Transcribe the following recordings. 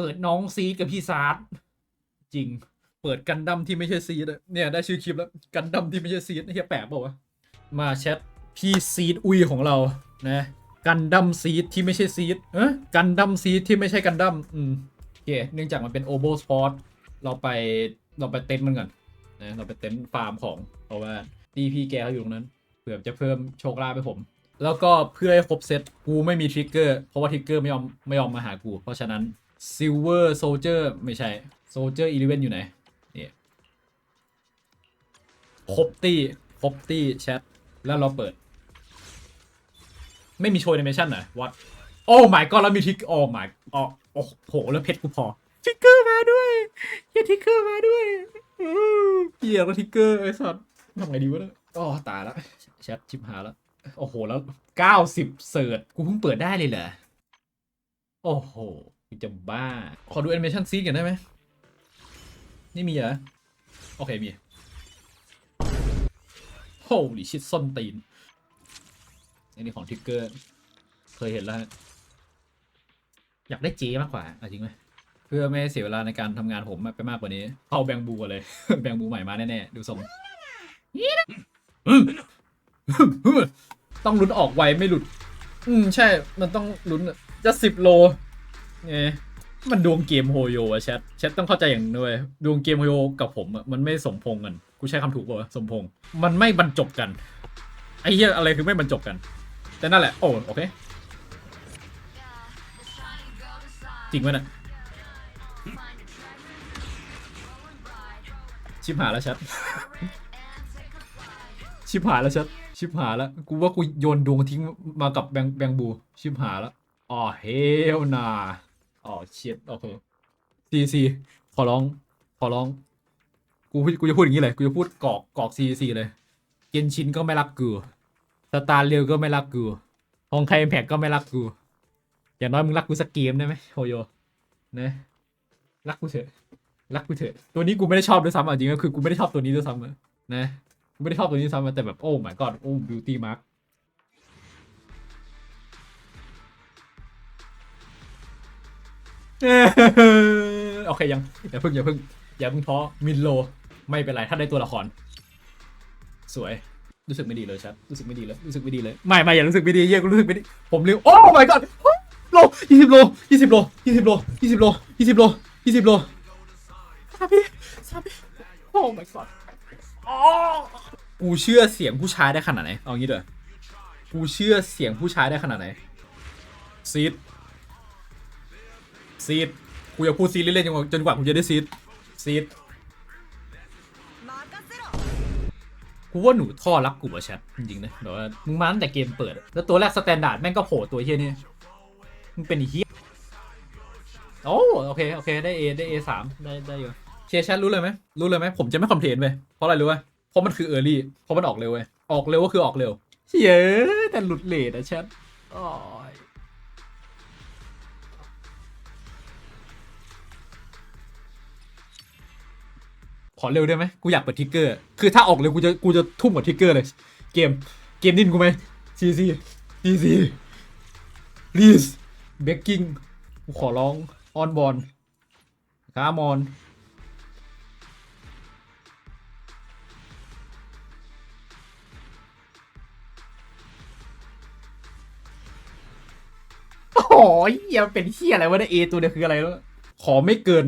เปิดน้องซีดกับพี่ซาร์ดจริง เปิดกันดั้มที่ไม่ใช่ซีดอะเนี่ยได้ชื่อคลิปแล้วกันดั้มที่ไม่ใช่ซีดเฮียแปลกเปล่าวะมาแชทพี่ซีดอุยของเรานะกันดั้มซีดที่ไม่ใช่ซีดเอะกันดั้มซีดที่ไม่ใช่กันดั้มอืมโอเคเนื่องจากมันเป็นโอโบสปอร์ตเราไปเราไปเต็นท์มันก่อนนะเราไปเต็นท์ฟาร์มของเพราะว่าดีพี่แกเขาอยู่ตรงนั้นเผื่อจะเพิ่มโชคลาภให้ผม แล้วก็เพื่อให้ครบเซตกูไม่มีทริกเกอร์เพราะว่าทริกเกอร์ไม่ยอมไม่ยอมมาหากู เพราะฉะนั้น ซิลเวอร์โซเจอร์ไม่ใช่โซเจอร์อีเลเวนอยู่ไหนนี่ครบตี้ครบตี้แชทแล้วเราเปิด ไม่มีโชว์แอนิเมชันเหรอวัดโอ้ my god แล้วมีทิกโอ้ my อ๋อโอ้โหแล้วเพชรกูพอทิกเกอร์มาด้วยเฮียทิกเกอร์มาด้วยอื้อเฮียแล้วทิกเกอร์ไอ้สัสทำไงดีวะเนี่ยอ๋อตายแล้วแชทชิบหายแล้วโอ้โหแล้วเก้าสิบเสิร์ชกูเพิ่งเปิดได้เลยเหรอโอ้โห กูจะบ้า ขอดูแอนิเมชันซีกันได้ไหมนี่มีเหรอ โอเค มีโอ้ดิชิตส้นตีน อันนี้ของทิกเกอร์ เคยเห็นแล้ว อยากได้เจมากกว่าจริงไหม เพื่อไม่ให้เสียเวลาในการทำงานผมไปมากกว่านี้ เอาแบงบูเลย แบงบูใหม่มาแน่ๆ ดูทรงต้องลุ้นออกไวไม่หลุด อืม ใช่ มันต้องลุ้นจะสิบโล เอ๊ะมันดวงเกมโฮโยอะแชทแชทต้องเข้าใจอย่างนึงด้วยดวงเกมโฮโยกับผมอะมันไม่สมพงกันกูใช้คำถูกป่าวะสมพงมันไม่บรรจบกันไอ้เหี้ยอะไรคือไม่บรรจบกัน แต่นั่นแหละโอ้โอเคจริงไหมนะชิบหายแล้วแชท ชิบหายแล้วแชัดชิบหายแล้วกูว่ากูโยนดวงทิ้งมากับแบงแบงบู ชิบหายแล้วอ๋อเฮลนา อ๋อเชียดโอเคซีซีขอร้อง ขอร้อง กูกูจะพูดอย่างนี้เลย กูจะพูดกอกกอกซีซีเลยเกนชินก็ไม่รักกูสตาร์เรียวก็ไม่รักกูฮองไคแพกก็ไม่รักกู อย่างน้อยมึงรักกูสักเกมได้ไหมโฮโยนะรักกูเถอะ รักกูเถอะ ตัวนี้กูไม่ได้ชอบด้วยซ้ำอะจริงก็คือกูไม่ได้ชอบตัวนี้ด้วยซ้ำอะนะ กูไม่ได้ชอบตัวนี้ซ้ำแต่แบบโอ้ my god โอ้ beauty mark โอเคยังอย่าพิ่งอย่าพิ่งอย่าพิ่งท้อมินโล ไม่เป็นไรถ้าได้ตัวละคร สวยรู้สึกไม่ดีเลยชัดรู้สึกไม่ดีเลยรู้สึกไม่ดีเลยไม่ไม่อย่ารู้สึกไม่ดีเยี่ยกูรู้สึกไม่ดีผมลืมโอ้ my god โลยี่สิบโลยี่สิบโลยี่สิบโลยี่สิบโลยี่สิบโลยี่สิบโลซาบิซาบิโอ้ my god อ๋อกูเชื่อเสียงผู้ชายได้ขนาดไหนเอางี้เด้อกูเชื่อเสียงผู้ชายได้ขนาดไหนซีด ซีดกูอยากพูดซีดเล่นๆจนกว่าจนกว่ากูจะได้ซีดซีดกูว่าหนูท่อรักกูอะแชทจริงๆนะแบบว่ามึงมาตั้งแต่เกมเปิดอะแล้วตัวแรกสแตนดาร์ดแม่งก็โผล่ตัวเฮียนี่มึงเป็นไอ้เฮียโอ้โอเคโอเคได้ A ได้ A สามได้ได้อยู่เคชันรู้เลยไหมรู้เลยไหมผมจะไม่คอมเพลนไปเพราะอะไรรู้ไหมเพราะมันคือเออร์ลี่เพราะมันออกเร็วเว้ยออกเร็วก็คือออกเร็วเฮ้ยแต่หลุดเลทอะแชทอ้อ ขอเร็วได้ไหมกูอยากเปิดทิกเกอร์ คือถ้าออกเร็วกูจะกูจะทุ่มกับทิกเกอร์เลย เกมเกมดิ้นกูไหมซีซีซีซี please begging กูขอร้องออนบอลคามอนโอ้ยเหี้ยเป็นเฮียอะไรวะเนี่ยเอตัวเดียวคืออะไรแล้ว ขอไม่เกิน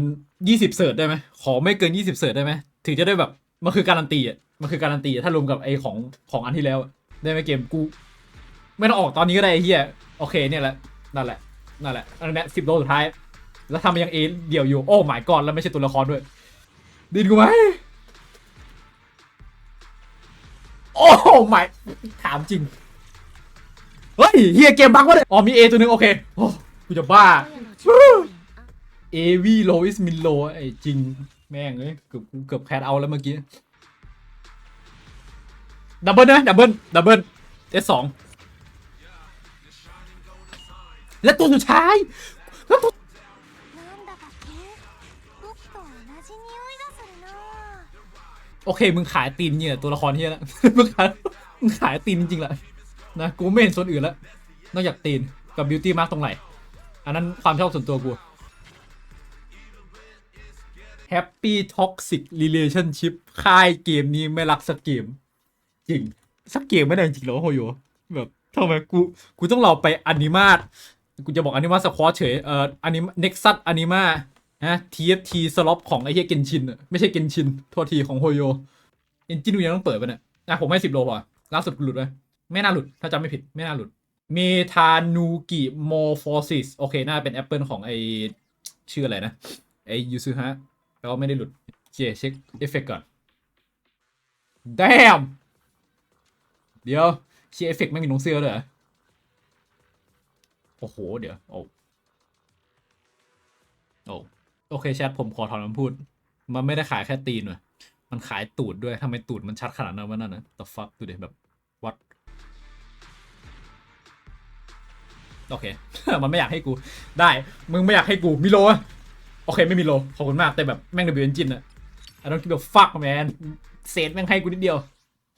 ยี่สิบเสิร์ชได้ไหมขอไม่เกินยี่สิบเสิร์ชได้ไหมถึงจะได้แบบมันคือการันตีอะมันคือการันตีอะถ้ารวมกับไอของของอันที่แล้ว ได้ไหมเกมกู ไม่ต้องออกตอนนี้ก็ได้ไอ้เฮียโอเคเนี่ยแหละนั่นแหละนั่นแหละอันนี้สิบโลสุดท้าย แล้วทำมันยังเอเดี่ยวอยู่โอ้ my god แล้วไม่ใช่ตัวละครด้วยดินกูไหมโอ้ my ถามจริงเฮ้ยเฮียเกมบั๊กวะเนี่ยอ๋อมีเอตัวหนึงโอเคโอ้กูจะบ้า เอวีโลอิสมินโลไอ้จริงแม่งเลยเกือบเกือบแคดเอาแล้วเมื่อกี้ ดับเบิลนะดับเบิลดับเบิลเอสสองและตัวสุดท้ายแล้วตัวโอเค มึงขายตีนเนี่ยตัวละครเฮียแล้มึงขายมึงขายตีนจริงๆแหละนะกูไม่เห็นส่วนอื่นแล้ว นอกจากตีนกับบิวตี้มาร์กตรงไหน อันนั้นความชอบส่วนตัวกู Happy Toxic Relationship ค่ายเกมนี้ไม่รักสักเกม จริง สักเกมไม่ได้จริงเหรอโฮโยแบบทำไมกูกูต้องเราไปอนิมาตกูจะบอกอนิมาสควอชเฉยเอ่ออนิมเน็กซัสอนิมานะ TFT สล็อปของไอ้เหี้ยเกนชินอะไม่ใช่เกนชินโทษทีของโฮโยเอนจินกูยังต้องเปิดไปเนี่ยอะผมให้สิบโลพอล่าสุดกูหลุดเลยไม่น่าหลุด ถ้าจำไม่ผิดไม่น่าหลุดเมทานูกิโมฟอซิสโอเค น่าเป็นแอปเปิลของไอชื่ออะไรนะ ไอยูซูฮะ แปลว่าไม่ได้หลุดเจเช็คเอฟเฟกก่อน damn เดี๋ยวเชียเอฟเฟกไม่มีลงเสื้อเลยเหรอโอ้โห เดี๋ยว โอ้โอ้โอเคแชทผมขอถอนคำพูด มันไม่ได้ขายแค่ตีนว่ะมันขายตูดด้วยทำไมตูดมันชัดขนาดนั้นวะนั่นนะ the fuck ดูดิแบบ what โอเค มันไม่อยากให้กู ได้ มึงไม่อยากให้กูมีโลอะ โอเคไม่มีโลขอบคุณมากแต่แบบแม่ง W Engine อะ I don't give a fuck man เศษแม่งให้กูนิดเดียว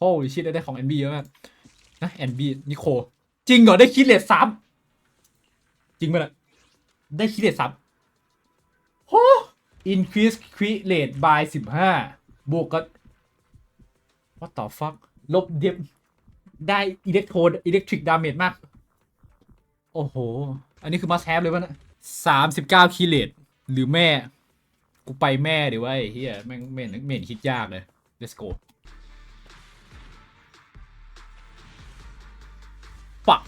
holy shit ได้ของ NB เยอะมากนะ NB นิโคจริงเหรอได้คิดเลทสามจริงไหมล่ะได้คิดเลทสามโห increase crit rate by สิบห้าบวกกับ what the fuck ลบเดฟได้ electro electric damage มจมาก โอ้โห อันนี้คือ must have เลยวะนะสามสิบเก้าคิเลต หรือแม่ กูไปแม่ดีวะไอ้เฮียแม่งไม่นไม่นคิดยากเลย let's go ปัก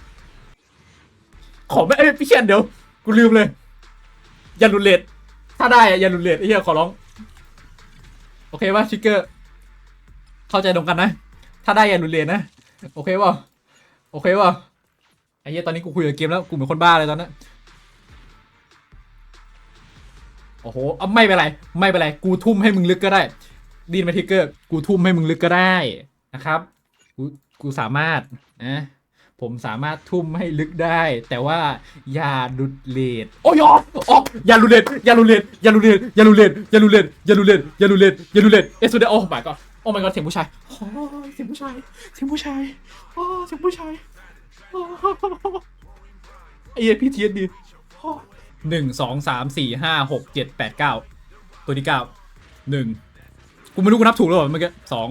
ขอไม่เอ้พี่เชียนเดี๋ยว กูลืมเลย อย่าหลุดเลทถ้าได้อะอย่าหลุดเลทไอ้เหี้ยขอร้อง โอเคป่ะชิกเกอร์ เข้าใจตรงกันนะ ถ้าได้อย่าหลุดเลทนะ โอเคป่ะโอเคป่ะไอ้เหี้ยตอนนี้กูคุยกับเกมแล้ว กูเหมือนคนบ้าเลยตอนนั้น โอ้โหเอาไม่เป็นไร ไม่เป็นไร กูทุ่มให้มึงลึกก็ได้ ดีนมาทิกเกอร์ กูทุ่มให้มึงลึกก็ได้นะครับ กู กูสามารถนะผมสามารถทุ่มให้ลึกได้ แต่ว่าอย่าหลุดเลทโอ้ยออกออกอย่าหลุดเลทอย่าหลุดเลทอย่าหลุดเลทอย่าหลุดเลทอย่าหลุดเลทอย่าหลุดเลทอย่าหลุดเลทอย่าลุดเลทเอสุดเดโอ้ my god โอ้ my god เสียงผู้ชายโอ้เสียงผู้ชายเสียงผู้ชายโอ้เสียงผู้ชายโอ้ไอ้เหี้ยพี่เทียนดี หนึ่งสองสามสี่ห้าหกเจ็ดแปดเก้าตัวที่เก้าหนึ่งกูไม่รู้กูนับถูกหรือเปล่าเมื่อกี้สอง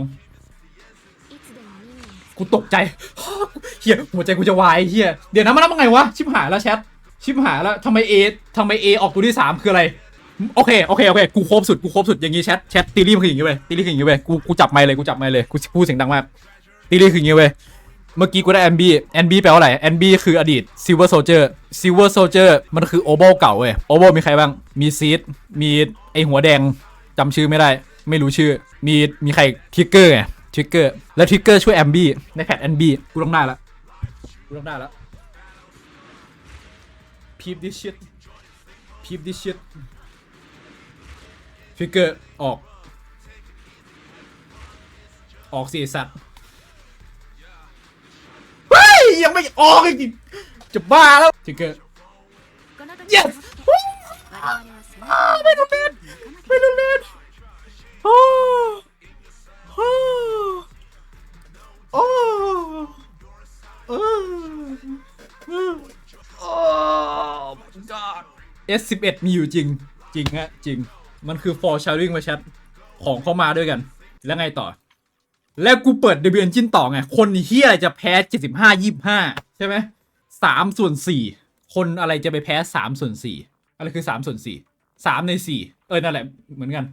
กูตกใจเฮียหัวใจกูจะวายเฮียเดี๋ยวนะมันนับยังไงวะชิบหายแล้วแชทชิบหายแล้วทำไมเอทำไมเอออกตัวที่สามคืออะไรโอเคโอเคโอเคกูครบสุดกูครบสุดอย่างงี้แชทแชทตีรี่คืออย่างงี้เว้ยตีรี่คืออย่างงี้เว้ยกูกูจับไมค์เลยกูจับไมเลยกูพูดเสียงดังมากตีรี่คืออย่างงี้เว้ย เมื่อกี้กูได้ NB NB แอนบีแปลว่าอะไร NB คืออดีต Silver Soldier Silver Soldier มันคือโอโบเก่าเว้ยโอโบมีใครบ้าง มีซีดมีไอหัวแดงจำชื่อไม่ได้ ไม่รู้ชื่อ มีมีใครทริกเกอร์ไงทริกเกอร์แล้วทริกเกอร์ช่วย MB ในแพท NB กูต้องได้ละกูต้องได้ละ Peep this shit Peep this shit ทริกเกอร์ออก ออกสิสัตว์ ยังไม่ออกอีกจะบ้าแล้วทิกเกอร์ yes ไม่ต้อเล่นไม่ต้อเล่นโอ้โอ้โอ้เอ้โอ้ god S11 มีอยู่จริง จริงฮะ จริง มันคือฟอร์ชาร์ลิงมาแชทของเขามาด้วยกัน แล้วไงต่อ แล้วกูเปิด w Engine ต่อไง คนเฮียอะไรจะแพ้75 25ใช่ไหมสามส่วนสี่คนอะไรจะไปแพ้สามส่วนสี่อะไรคือสามส่วนสี่สามในสี่เออนั่นแหละเหมือนกัน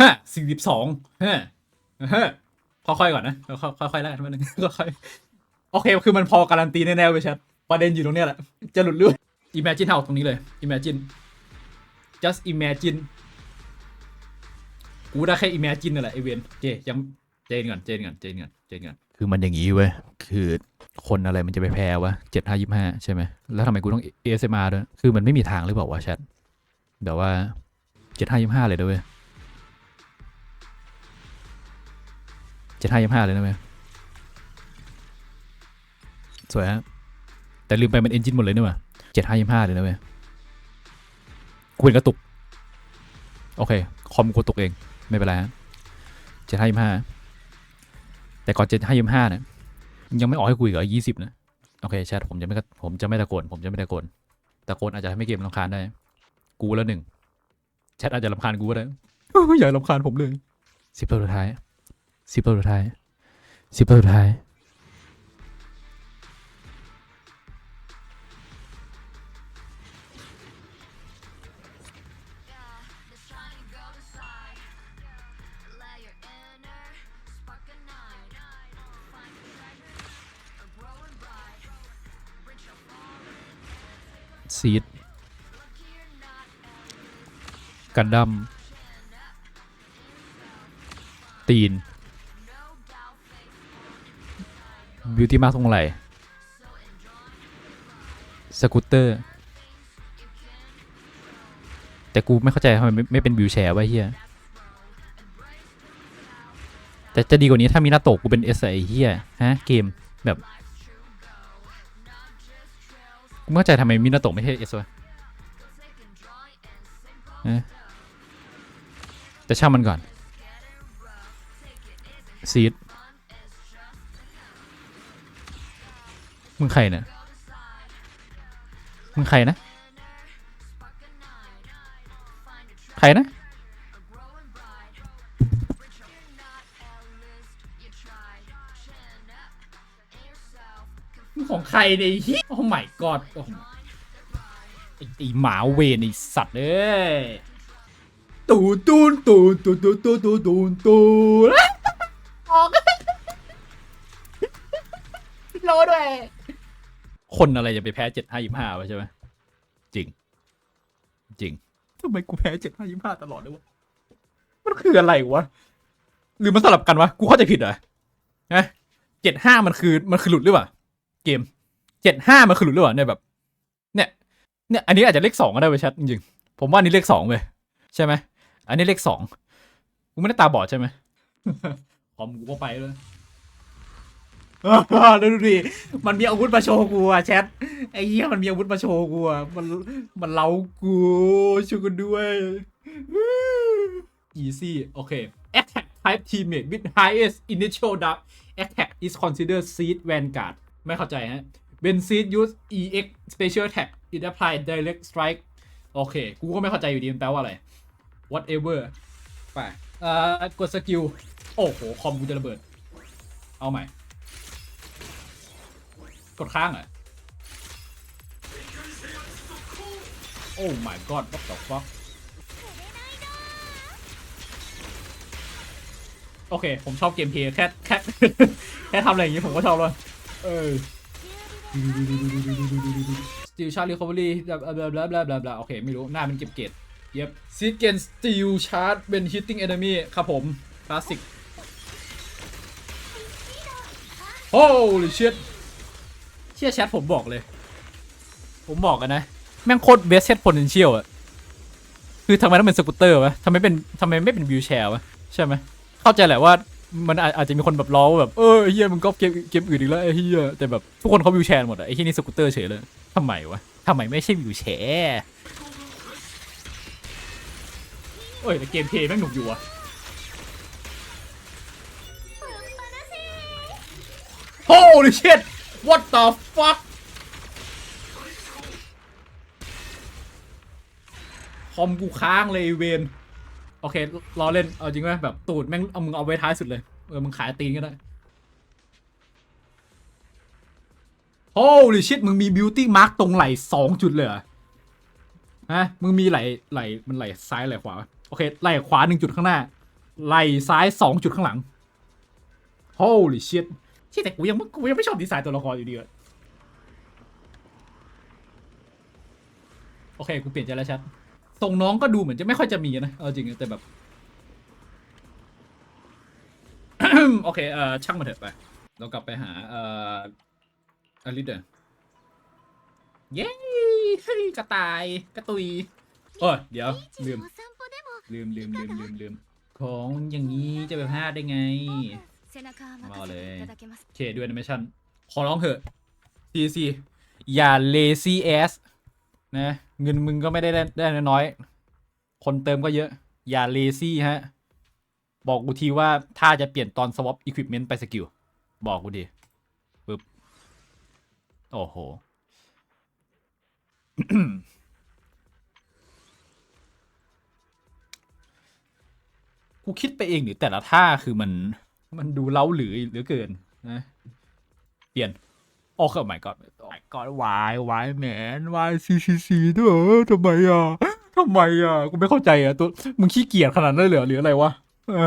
ฮะสี่สิบสองฮะฮะค่อยๆก่อนนะค่อยๆค่อยๆแล้วกันนิดนึงค่อยๆโอเคคือมันพอการันตีแน่ๆไปชัดประเด็นอยู่ตรงเนี้ยแหละ จะหลุดเรื่อง imagine เท่าตรงนี้เลย imagine just imagine กูได้แค่ imagine นั่นแหละไอเวนโอเคยัง เจนก่อนเจนก่อนเจนก่อนเจนก่อนคือมันอย่างนี้เว้ย คือคนอะไรมันจะไปแพ้วะเจ็ดห้ายี่ห้าใช่ไหม แล้วทำไมกูต้อง ASMR ด้วย คือมันไม่มีทางหรือเปล่าวะแชทแบบว่าเจ็ดห้ายี่ห้าเลยนะเว้ยเจ็ดห้ายี่ห้าเลยนะเว้ยสวยฮะ แต่ลืมไปมันเอนจินหมดเลยนี่หว่าเจ็ดห้ายี่ห้าเลยนะเว้ยกูเห็นกระตุก โอเค คอมกูตกเอง ไม่เป็นไรฮะเจ็ดห้ายี่ห้า แต่ก่อนจะให้ายี่ห้าเนี่ยยังไม่ออกให้คุยกับยี่สิบนะโอเคแชทผมจะไม่ผมจะไม่ตะโกนผมจะไม่ตะโกนตะโกนอาจจะทำให้เกมลำคาญได้ กูแล้วหนึ่งแชทอาจจะลำคาญกูก็ได้อย่าลำคาญผมเลยสิบตัวสุดท้ายสิบตัวสุดท้ายสิบตัวสุดท้าย ซีดกันดั้มตีนบิวตี้มากตรงไหลสกูตเตอร์ แต่กูไม่เข้าใจทำไมไม่ไม่เป็นวิวแชร์วะเฮียแต่จะดีกว่านี้ถ้ามีหน้าตกกูเป็นเอสไอเฮียฮะ เกมแบบ กูเข้าใจทำไมมินาโตะไม่ใช่เอสวะเอ๊ะแต่ช่างมันก่อนซีดมึงใครเนี่ยมึงใครนะ ใครนะ ใครเนี่ยฮิโอ้ my god โอ้ my ไอ้ไอหมาเวนไอสัตว์เอ้ยตูนตูนตูนตูนตูนตูนตูนตูนตูนออกรอด้วย คนอะไรจะไปแพ้เจ็ดห้ายี่ห้าวะใช่ไหมจริง จริงทำไมกูแพ้เจ็ดห้ายี่ห้าตลอดเลยวะมันคืออะไรวะหรือมันสลับกันวะ กูเข้าใจผิดเหรอฮะเจ็ดห้ามันคือมันคือหลุดหรือเปล่า เกม เจ็ดห้ามันคือหลุดหรือเปล่าเนี่ยแบบ เนี่ยเนี่ยอันนี้อาจจะเลขสองก็ได้เว้ยชัดจริงๆผมว่านนี้เลขสองเว้ยใช่ไหมอันนี้เลขสองกูไม่ได้ตาบอดใช่ไหมพร้อมกูก็ไปเลยดูดิ มันมีอาวุธมาโชว์กูอะแชท ไอ้เหี้ยมันมีอาวุธมาโชว์กูอะมัน มันเล้ากูช่วยกันด้วย easy โอเค attack type teammate with highest initial d a r attack is considered seed vanguard ไม่เข้าใจฮะ when seed use ex special attack it apply direct strike โอเค กูก็ไม่เข้าใจอยู่ดีมันแปลว่าอะไร whatever ไปอ่อกดสกิล โอ้โห คอมกูจะระเบิด เอาใหม่ กดค้างอะโอ้ my god what the fuck โอเค ผมชอบเกมเพลย์แค่แค่แค่ทำอะไรอย่างงี้ผมก็ชอบเลย เออ สติลชาร์ r รีคอเวอรี่บลาบลาบลาบลาบลาโอเค ไม่รู้ หน้ามันเก็บเกรดเย็บซีเกนสติลชาร์ r เป็นฮิตติ้งเอนมี่ครับผม คลาสสิกโอ้ลิชิตเชี่ยแชทผมบอกเลย ผมบอกกันนะ แม่งโคตรเบสเซต potential อะคือทำไมต้องเป็นสกูตเตอร์วะทำไมเป็นทำไมไม่เป็นวิวแชร์วะ ใช่ไหม เข้าใจแหละว่า มันอาจอาจจะมีคนแบบล้อว่าแบบเออเฮียมึงก็เกมเกมอื่นอีกแล้วไอ้เฮียแต่แบบทุกคนเขาวิวแชร์หมดอะไอ้ที่นี่สกูตเตอร์เฉยเลยทำไมวะทำไมไม่ใช่วิวแชร์เอ้ยแต่เกมเพย์แม่งหนุกอยู่อะ Holy shit what the fuck คอมกูค้างเลยเวน โอเครอเล่นเอาจริงไหมแบบตูดแม่งเอามึงเอาไว้ท้ายสุดเลยเออมึงขายตีนก็ได้ Holy shit มึงมี beauty mark ตรงไหล่สองจุดเลยเหรอฮะมึงมีไหล่ไหล่มันไหล่ซ้ายไหล่ขวาโอเคไหล่ขวาหนึ่งจุดข้างหน้าไหล่ซ้ายสองจุดข้างหลัง Holy shit ที่แต่กูยังกูยังไม่ชอบดีไซน์ตัวละครอยู่ดีอะโอเคกูเปลี่ยนใจแล้วชัด ตรงน้องก็ดูเหมือนจะไม่ค่อยจะมีนะเอาจริงแต่แบบ โอเคเอ่อช่างมาเถอะไป เรากลับไปหาเอ่ออลิเดอร์เย้ยกระต่ายกระตุยโอ้ยเดี๋ยวลืมลืมลืมลืมลืมลืมของอย่างนี้จะไปพลาดได้ไงมาเลยเคด้วยนะไม่ชั่นขอร้องเถอะซีซีอย่าเลซี่แอสนะ เงินมึงก็ไม่ได้ได้ไดน้อยๆคนเติมก็เยอะ อย่า lazy ฮะ บอกกูทีว่าถ้าจะเปลี่ยนตอน swap equipment ไปสกิล บอกกูดิปึ๊บ โอ้โหกูคิดไปเองหรือแต่ละท่าคือมัน มันดูเล้าหรือเหลือเกินนะ เปลี่ยน โอ้คือ my god my god why why man why c c c เด้อทำไมอะทำไมอะกูไม่เข้าใจอะตัวมึงขี้เกียจขนาดนั้นเลยเหรอหรืออะไรวะเอ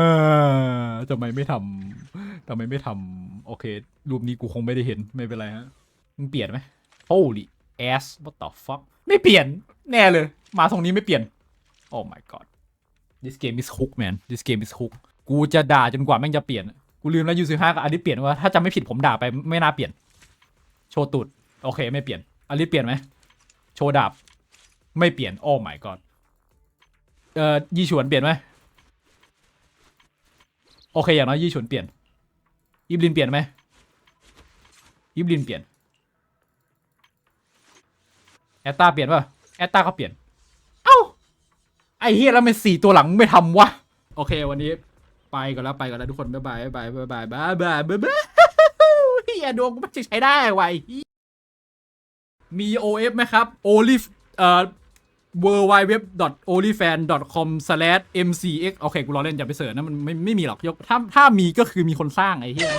อทำไมไม่ทำทำไมไม่ทำโอเค รูปนี้กูคงไม่ได้เห็นไม่เป็นไรฮะมึงเปลี่ยนไหม holy ass what the fuck ไม่เปลี่ยนแน่เลย มาตรงนี้ไม่เปลี่ยน oh my god this game is hook man this game is hook กูจะด่าจนกว่าแม่งจะเปลี่ยน กูลืมแล้วยูซิห้ากับอันนี้เปลี่ยนว่าถ้าจำไม่ผิดผมด่าไปไม่น่าเปลี่ยน โชว์ตูดโอเค ไม่เปลี่ยนอันนี้เปลี่ยนไหมโชว์ดาบ ไม่เปลี่ยนโอ้ my god เอ่อยี่ฉวนเปลี่ยนไหมโอเค อย่างน้อยยี่ฉวนเปลี่ยนยิบลินเปลี่ยนไหมยิบลินเปลี่ยนแอตตาเปลี่ยนป่ะแอตตาก็เปลี่ยน เอ้า ไอ้เฮียแล้วมันสี่ตัวหลังไม่ทำวะ โอเค วันนี้ ไปก่อนแล้ว ไปก่อนแล้วทุกคน บ๊ายบาย บ๊ายบาย บ๊ายบาย บ๊ายบายบ๊า ยบายเฮียดวงกูมันจะใช้ได้ไวะไอ้เหี้ยมี OF ไหมครับ only เอ่อ w w w o l i f a n c o m m c x โอเค กูรอเล่นอย่าไปเสิร์ชนะ มันไม่ไม่มีหรอกยกถ้าถ้ามีก็คือมีคนสร้างไอ้เหี้ย